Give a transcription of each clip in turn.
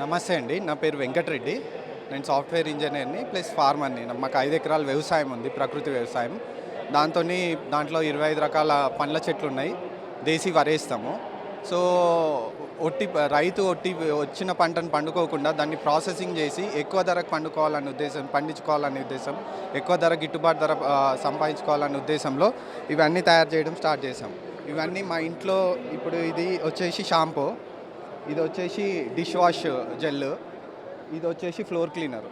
నమస్తే అండి నా పేరు వెంకటరెడ్డి. నేను సాఫ్ట్వేర్ ఇంజనీర్ని ప్లస్ ఫార్మర్ని. మాకు ఐదు ఎకరాల వ్యవసాయం ఉంది ప్రకృతి వ్యవసాయం. దాంతో దాంట్లో ఇరవై ఐదు రకాల పండ్ల చెట్లు ఉన్నాయి దేశీ వరేస్తాము. సో ఒట్టి రైతు ఒట్టి వచ్చిన పంటను పండుకోకుండా దాన్ని ప్రాసెసింగ్ చేసి ఎక్కువ ధరకు పండుకోవాలనే ఉద్దేశం పండించుకోవాలనే ఉద్దేశం ఎక్కువ ధర గిట్టుబాటు ధర సంపాదించుకోవాలనే ఉద్దేశంలో ఇవన్నీ తయారు చేయడం స్టార్ట్ చేసాం ఇవన్నీ మా ఇంట్లో ఇప్పుడు ఇది వచ్చేసి షాంపూ. ఇది వచ్చేసి డిష్ వాష్ జెల్ ఇది వచ్చేసి ఫ్లోర్ క్లీనర్.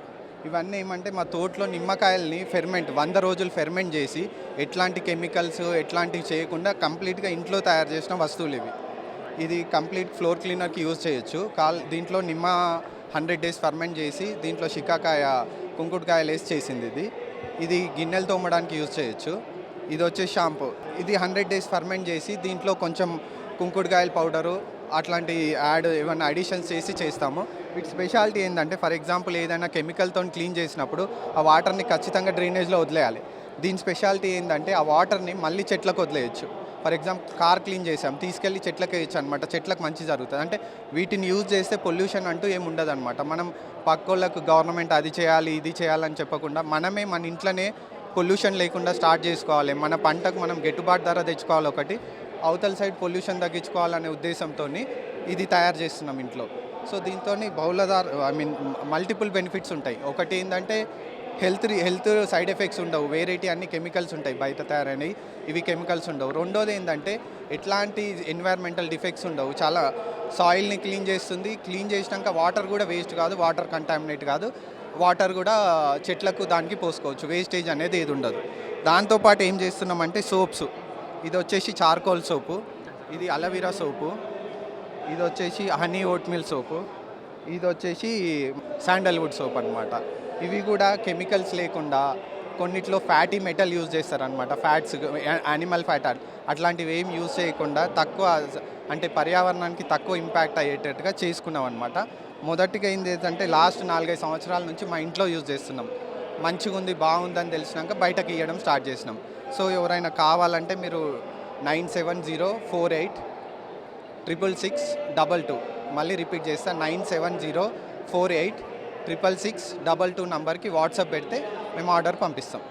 ఇవన్నీ ఏమంటే మా తోటలో నిమ్మకాయల్ని ఫెర్మెంట్ వంద రోజులు ఫెర్మెంట్ చేసి ఎట్లాంటి కెమికల్స్ ఎట్లాంటివి చేయకుండా కంప్లీట్గా ఇంట్లో తయారు చేసిన వస్తువులు ఇవి. ఇది కంప్లీట్ ఫ్లోర్ క్లీనర్కి యూజ్ చేయొచ్చు. కాల్ దీంట్లో నిమ్మ హండ్రెడ్ డేస్ ఫర్మెంట్ చేసి దీంట్లో షికాకాయ కుంకుడుకాయలు వేసి చేసింది ఇది. ఇది గిన్నెలు తోమడానికి యూజ్ చేయొచ్చు. ఇది వచ్చే షాంపూ. ఇది హండ్రెడ్ డేస్ ఫర్మెంట్ చేసి దీంట్లో కొంచెం కుంకుడుకాయల పౌడరు అట్లాంటి యాడ్ ఏమైనా అడిషన్స్ చేసి చేస్తాము. వీటి స్పెషాలిటీ ఏంటంటే ఫర్ ఎగ్జాంపుల్ ఏదైనా కెమికల్తో క్లీన్ చేసినప్పుడు ఆ వాటర్ని ఖచ్చితంగా డ్రైనేజ్లో వదిలేయాలి. దీని స్పెషాలిటీ ఏంటంటే ఆ వాటర్ని మళ్ళీ చెట్లకు వదిలేయచ్చు. ఫర్ ఎగ్జాంపుల్ కార్ క్లీన్ చేసాం తీసుకెళ్ళి చెట్లకు వేయచ్చు అనమాట చెట్లకు మంచి జరుగుతుంది. అంటే వీటిని యూజ్ చేస్తే పొల్యూషన్ అంటూ ఏమి ఉండదు అనమాట మనం పక్కోళ్ళకు గవర్నమెంట్ అది చేయాలి ఇది చేయాలని చెప్పకుండా మనమే మన ఇంట్లోనే పొల్యూషన్ లేకుండా స్టార్ట్ చేసుకోవాలి. మన పంటకు మనం గిట్టుబాటు ధర తెచ్చుకోవాలి ఒకటి. అవతల సైడ్ పొల్యూషన్ తగ్గించుకోవాలనే ఉద్దేశంతో ఇది తయారు చేస్తున్నాం ఇంట్లో. సో దీంతో బౌలదార్ ఐ మీన్ మల్టిపుల్ బెనిఫిట్స్ ఉంటాయి. ఒకటి ఏంటంటే హెల్త్ హెల్త్ సైడ్ ఎఫెక్ట్స్ ఉండవు. వేరేటి అన్ని కెమికల్స్ ఉంటాయి బయట తయారైనవి. ఇవి కెమికల్స్ ఉండవు. రెండోది ఏంటంటే ఎట్లాంటి ఎన్వైర్మెంటల్ డిఫెక్ట్స్ ఉండవు. చాలా సాయిల్ని క్లీన్ చేస్తుంది. క్లీన్ చేసినాక వాటర్ కూడా వేస్ట్ కాదు. వాటర్ కంటామినేట్ కాదు. వాటర్ కూడా చెట్లకు దానికి పోసుకోవచ్చు. వేస్టేజ్ అనేది ఏది ఉండదు. దాంతోపాటు ఏం చేస్తున్నామంటే సోప్స్. ఇది వచ్చేసి చార్కోల్ సోపు. ఇది అలవీరా సోపు. ఇది వచ్చేసి హనీ ఓట్మిల్ సోపు. ఇది వచ్చేసి శాండల్వుడ్ సోప్ అనమాట ఇవి కూడా కెమికల్స్ లేకుండా కొన్నిట్లో ఫ్యాటీ మెటల్ యూజ్ చేస్తారనమాట ఫ్యాట్స్ యానిమల్ ఫ్యాట్ అట్లాంటివి ఏం యూజ్ చేయకుండా తక్కువ అంటే పర్యావరణానికి తక్కువ ఇంపాక్ట్ అయ్యేటట్టుగా చేసుకున్నాం అనమాట మొదటిగా ఏంది ఏంటంటే లాస్ట్ నాలుగైదు సంవత్సరాల నుంచి మా ఇంట్లో యూజ్ చేస్తున్నాం. మంచిగా ఉంది బాగుందని తెలిసినాక బయటకి ఇవ్వడం స్టార్ట్ చేసినాం. సో ఎవరైనా కావాలంటే మీరు nine seven zero four eight triple six double two. మళ్ళీ రిపీట్ చేస్తా nine seven zero four eight triple six double two నంబర్కి వాట్సాప్ పెడితే మేము ఆర్డర్ పంపిస్తాం.